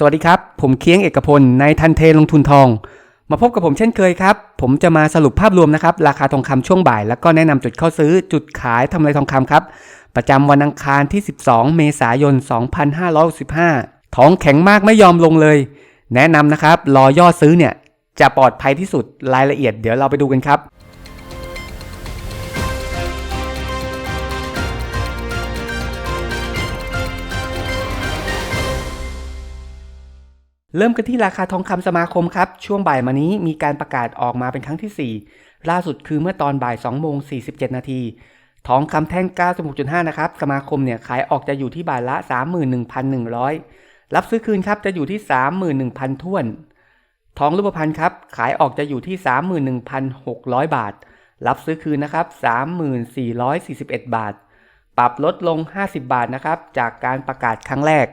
สวัสดีครับ ผมเคียงเอกพลในทันเทลงทุนทอง มาพบกับผมเช่นเคยครับ ผมจะมาสรุปภาพรวมนะครับ ราคาทองคำช่วงบ่าย แล้วก็แนะนำจุดเข้าซื้อจุดขายทำไรทองคำครับ ประจำวันอังคารที่ 12 เมษายน 2565 ทองแข็งมากไม่ยอมลงเลย แนะนำนะครับรอย่อซื้อเนี่ยจะปลอดภัยที่สุดรายละเอียด เดี๋ยวเราไปดูกันครับ เริ่มกันที่ราคาทองคำสมาคมครับ ช่วงบ่ายมานี้มีการประกาศออกมาเป็นครั้งที่ 4 ล่าสุดคือเมื่อตอนบ่าย2โมง47 นาทีทองคำแท่ง 96.5 นะครับ สมาคมเนี่ยขายออกจะอยู่ที่บาทละ 31,100 รับซื้อคืนครับจะอยู่ที่ 31,000ท้วน ทองรูปพรรณครับ ขายออกจะอยู่ที่ 31,600 บาท รับซื้อคืนนะครับ 34,41 บาท ปรับลดลง 50 บาทนะครับ จากการประกาศครั้งแรก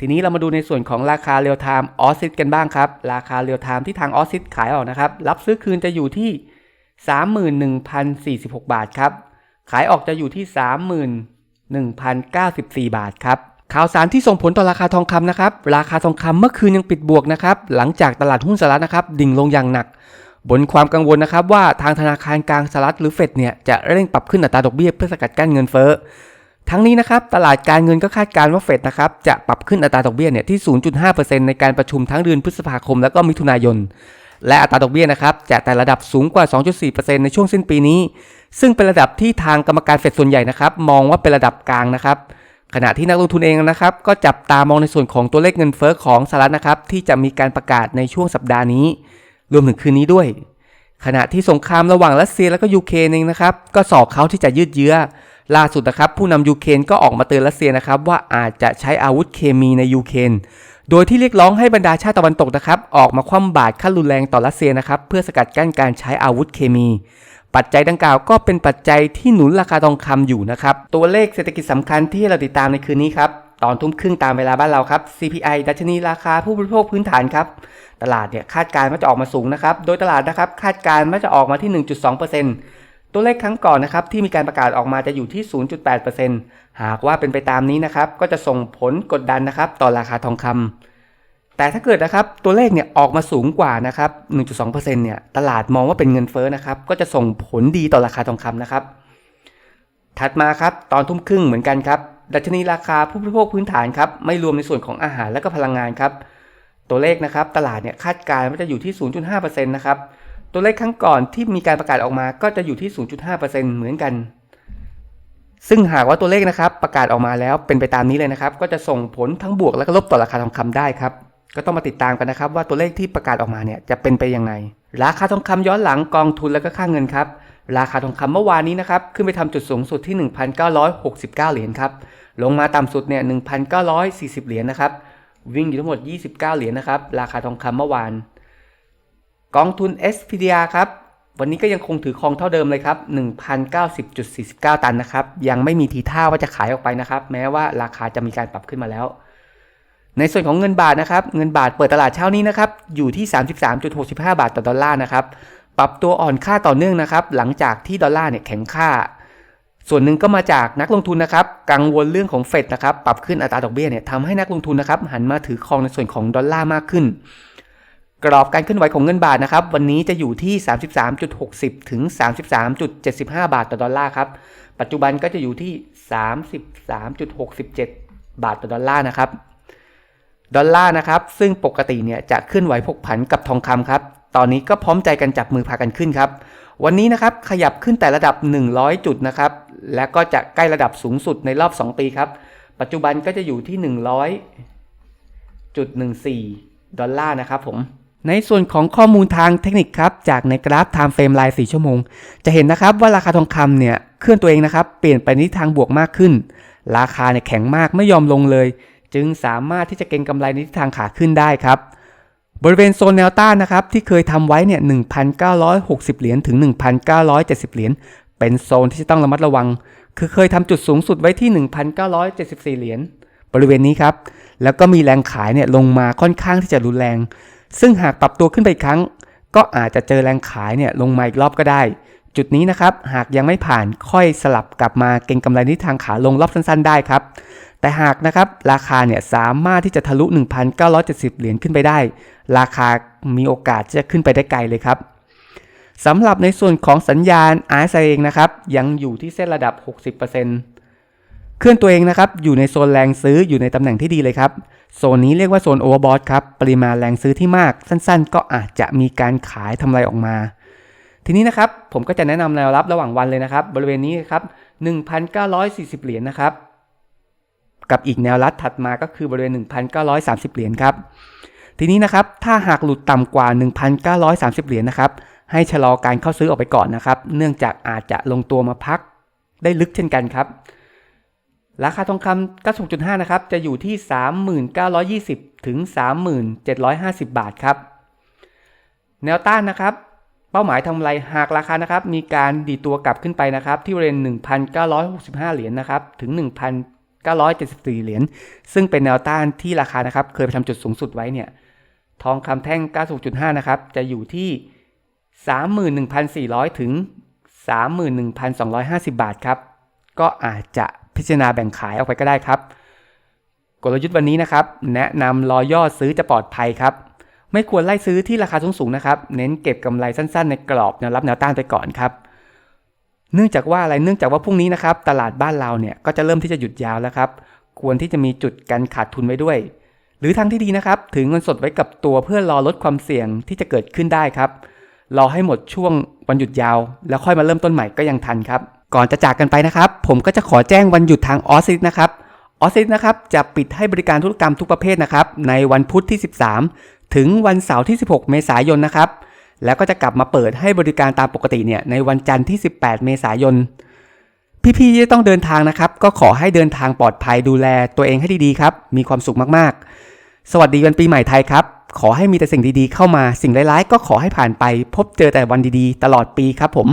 ทีนี้เรามาดูในส่วนของราคาเรียลไทม์ออซิสกันบ้างครับ ราคาเรียลไทม์ที่ทางออซิสขายออกนะครับ รับซื้อคืนจะอยู่ที่ 31,046 บาทครับ ขายออกจะอยู่ที่ 31,094 บาทครับข่าวสารที่ส่งผลต่อราคาทองคำนะครับ ราคาทองคำเมื่อคืนยังปิดบวกนะครับ หลังจากตลาดหุ้นสหรัฐนะครับ ดิ่งลงอย่างหนัก บนความกังวลนะครับว่าทางธนาคารกลางสหรัฐหรือเฟดเนี่ยจะเร่งปรับขึ้นอัตราดอกเบี้ยเพื่อสกัดกั้นเงินเฟ้อ ทั้งนี้นะครับตลาดการเงินก็คาดการณ์ว่าเฟดนะครับจะปรับขึ้นอัตราดอกเบี้ยเนี่ยที่ 0.5%ในการประชุมทั้งเดือนพฤษภาคมและก็มิถุนายน และอัตราดอกเบี้ยนะครับจะแต่ระดับสูงกว่า 2.4%ในช่วงสิ้นปีนี้ ซึ่งเป็นระดับที่ทางกรรมการเฟดส่วนใหญ่นะครับมองว่าเป็นระดับกลางนะครับขณะที่นักลงทุนเองนะครับก็จับตามองในส่วนของตัวเลขเงินเฟ้อของสหรัฐนะครับที่จะมีการประกาศในช่วงสัปดาห์นี้ รวมถึงคืนนี้ด้วย ขณะที่สงครามระหว่างรัสเซียและก็ยูเครนเองนะครับก็สอบเขาที่จะยืดเยื้อ ล่าสุดนะครับผู้นำยูเครนก็ออกมาเตือนรัสเซียนะครับว่าอาจจะใช้อาวุธเคมีในยูเครนโดยที่เรียกร้องให้บรรดาชาติตะวันตกนะครับออกมาคว่ำบาตรขั้นรุนแรงต่อรัสเซียนะครับเพื่อสกัดกั้นการใช้อาวุธเคมี ปัจจัยดังกล่าวก็เป็นปัจจัยที่หนุนราคาทองคำอยู่นะครับตัวเลขเศรษฐกิจสำคัญที่เราติดตามในคืนนี้ครับตอนทุ่มครึ่งตามเวลาบ้านเราครับ CPI ดัชนีราคาผู้บริโภคพื้นฐานครับตลาดเนี่ยคาดการณ์ว่าจะออกมาสูงนะครับโดยตลาดนะครับคาดการณ์ว่าจะออกมาที่ 1.2% ตัวเลขครั้งก่อนนะครับที่มีการประกาศออกมาจะอยู่ที่ 0.8%หากว่าเป็นไปตามนี้นะครับก็จะส่งผลกดดันนะครับต่อราคาทองคำแต่ถ้าเกิดนะครับตัวเลขเนี่ยออกมาสูงกว่านะครับ 1.2%เนี่ยตลาดมองว่าเป็นเงินเฟ้อนะครับก็จะส่งผลดีต่อราคาทองคำนะครับ ถัดมาครับตอนทุ่มครึ่งเหมือนกันครับดัชนีราคาผู้บริโภคพื้นฐานครับไม่รวมในส่วนของอาหารและก็พลังงานครับตัวเลขนะครับตลาดเนี่ยคาดการณ์ว่าจะอยู่ที่ 0.5%นะครับ ตัวเลขครั้งก่อนที่มีการประกาศออกมาก็จะอยู่ที่ 0.5%เหมือนกัน ซึ่งหากว่าตัวเลขนะครับ ประกาศออกมาแล้วเป็นไปตามนี้เลยนะครับ ก็จะส่งผลทั้งบวกและก็ลบต่อราคาทองคำได้ครับ ก็ต้องมาติดตามกันนะครับ ว่าตัวเลขที่ประกาศออกมาเนี่ยจะเป็นไปยังไง ราคาทองคำย้อนหลังกองทุนและก็ค่าเงินครับ ราคาทองคำเมื่อวานนี้นะครับขึ้นไปทำจุดสูงสุดที่ 1,969 เหรียญครับ ลงมาต่ำสุดเนี่ย 1,940 เหรียญนะครับ วิ่งอยู่ทั้งหมด 29 เหรียญนะครับ ราคาทองคำเมื่อวาน กองทุน SPDR ครับวันนี้ก็ยังคงถือครองเท่าเดิมเลยครับ1,090.49 ตันนะครับ ยังไม่มีทีท่าว่าจะขายออกไปนะครับ แม้ว่าราคาจะมีการปรับขึ้นมาแล้ว ในส่วนของเงินบาทนะครับ เงินบาทเปิดตลาดเช้านี้นะครับ อยู่ที่ 33.65 บาทต่อดอลลาร์นะครับ ปรับตัวอ่อนค่าต่อเนื่องนะครับ หลังจากที่ดอลลาร์เนี่ยแข็งค่า ส่วนหนึ่งก็มาจากนักลงทุนนะครับ กังวลเรื่องของเฟดนะครับ ปรับขึ้นอัตราดอกเบี้ยเนี่ยทำให้นักลงทุนนะครับ หันมาถือครองในส่วนของดอลลาร์มากขึ้น กรอบการเคลื่อนไหวของเงินบาทนะครับ วันนี้จะอยู่ที่ 33.60 ถึง 33.75 บาทต่อดอลลาร์ครับ ปัจจุบันก็จะอยู่ที่ 33.67 บาทต่อดอลลาร์นะครับ ดอลลาร์นะครับ ซึ่งปกติเนี่ยจะเคลื่อนไหวผกผันกับทองคำครับ ตอนนี้ก็พร้อมใจกันจับมือพากันขึ้นครับ วันนี้นะครับขยับขึ้นแต่ระดับ 100 จุดนะครับ และก็จะใกล้ระดับสูงสุดในรอบ 2 ปีครับ ปัจจุบันก็จะอยู่ที่ 100.14 ดอลลาร์นะครับผม ในส่วนของข้อมูลทางเทคนิคครับ จากในกราฟ Time Frame ราย 4 ชั่วโมง จะเห็นนะครับว่าราคาทองคำเนี่ยเคลื่อนตัวเองนะครับ เปลี่ยนไปในทิศทางบวกมากขึ้น ราคาเนี่ยแข็งมากไม่ยอมลงเลย จึงสามารถที่จะเก็งกำไรในทิศทางขาขึ้นได้ครับ บริเวณโซนแนวต้านนะครับที่เคยทำไว้เนี่ย 1,960 เหรียญถึง 1,970 เหรียญเป็นโซนที่จะต้องระมัดระวัง คือเคยทำจุดสูงสุดไว้ที่ 1,974 เหรียญบริเวณนี้ครับแล้วก็มีแรงขายเนี่ยลงมาค่อนข้างที่จะรุนแรง ซึ่งหากปรับตัวขึ้นไปอีกครั้ง ก็อาจจะเจอแรงขายเนี่ยลงมาอีกรอบก็ได้ จุดนี้นะครับหากยังไม่ผ่านค่อยสลับกลับมาเก็งกำไรในทิศทางขาลงรอบสั้นๆ ได้ครับ แต่หากนะครับราคาเนี่ยสามารถที่จะทะลุ 1,970 เหรียญขึ้นไปได้ ราคามีโอกาสจะขึ้นไปได้ไกลเลยครับสำหรับในส่วนของสัญญาณ RSI เองนะครับยังอยู่ที่เส้นระดับ 60% เคลื่อนตัวเองนะครับ อยู่ในโซนแรงซื้ออยู่ในตำแหน่งที่ดีเลยครับ โซนนี้เรียกว่าโซนโอเวอร์บอทครับ ปริมาณแรงซื้อที่มาก สั้นๆ ก็อาจจะมีการขายทำไรออกมา ทีนี้นะครับ ผมก็จะแนะนำแนวรับระหว่างวันเลยนะครับ บริเวณนี้ครับ 1,940 เหรียญนะครับ กับอีกแนวรับถัดมาก็คือบริเวณ 1,930 เหรียญครับ ทีนี้นะครับ ถ้าหากหลุดต่ำกว่า 1,930 เหรียญนะครับ ให้ชะลอการเข้าซื้อออกไปก่อนนะครับ เนื่องจากอาจจะลงตัวมาพักได้ลึกเช่นกันครับ ราคาทองคำ96.5 นะครับ จะอยู่ที่ 3920 ถึง 3750 บาทครับ แนวต้านนะครับ เป้าหมายทำไรหากราคานะครับ มีการดีตัวกลับขึ้นไปนะครับ ที่บริเวณ1,965 เหรียญนะครับ ถึง 1,974 เหรียญ ซึ่งเป็นแนวต้านที่ราคานะครับ เคยไปทำจุดสูงสุดไว้เนี่ย ทองคำแท่ง 96.5 นะครับ จะอยู่ที่ 31,400 ถึง 31,250 บาทครับ ก็อาจจะ พิจารณาแบ่งขายออกไปก็ได้ครับ กลยุทธ์วันนี้นะครับ แนะนำรอย่อซื้อจะปลอดภัยครับ ไม่ควรไล่ซื้อที่ราคาสูงๆนะครับ เน้นเก็บกำไรสั้นๆ ในกรอบแนวรับแนวต้านไปก่อนครับ เนื่องจากว่าอะไรเนื่องจากว่าพรุ่งนี้นะครับ ตลาดบ้านเราเนี่ยก็จะเริ่มที่จะหยุดยาวแล้วครับ ควรที่จะมีจุดการขาดทุนไว้ด้วย หรือทางที่ดีนะครับ ถือเงินสดไว้กับตัวเพื่อรอลดความเสี่ยงที่จะเกิดขึ้นได้ครับรอให้หมดช่วงวันหยุดยาว แล้วค่อยมาเริ่มต้นใหม่ก็ยังทันครับ ก่อนจะจากกันไปนะครับ ผมก็จะขอแจ้งวันหยุดทางออสซิสนะครับออสซิสนะครับจะปิดให้บริการธุรกรรมทุกประเภทนะครับในวันพุธที่ 13 ถึงวันเสาร์ที่ 16 เมษายนนะครับแล้วก็จะกลับมาเปิดให้บริการตามปกติเนี่ยในวันจันทร์ที่ 18 เมษายน พี่ๆที่ต้องเดินทางนะครับ ก็ขอให้เดินทางปลอดภัยดูแลตัวเองให้ดีๆครับ มีความสุขมากๆ สวัสดีวันปีใหม่ไทยครับ ขอให้มีแต่สิ่งดีๆเข้ามาสิ่งร้ายๆ ก็ขอให้ผ่านไป พบเจอแต่วันดีๆ ตลอดปีครับผม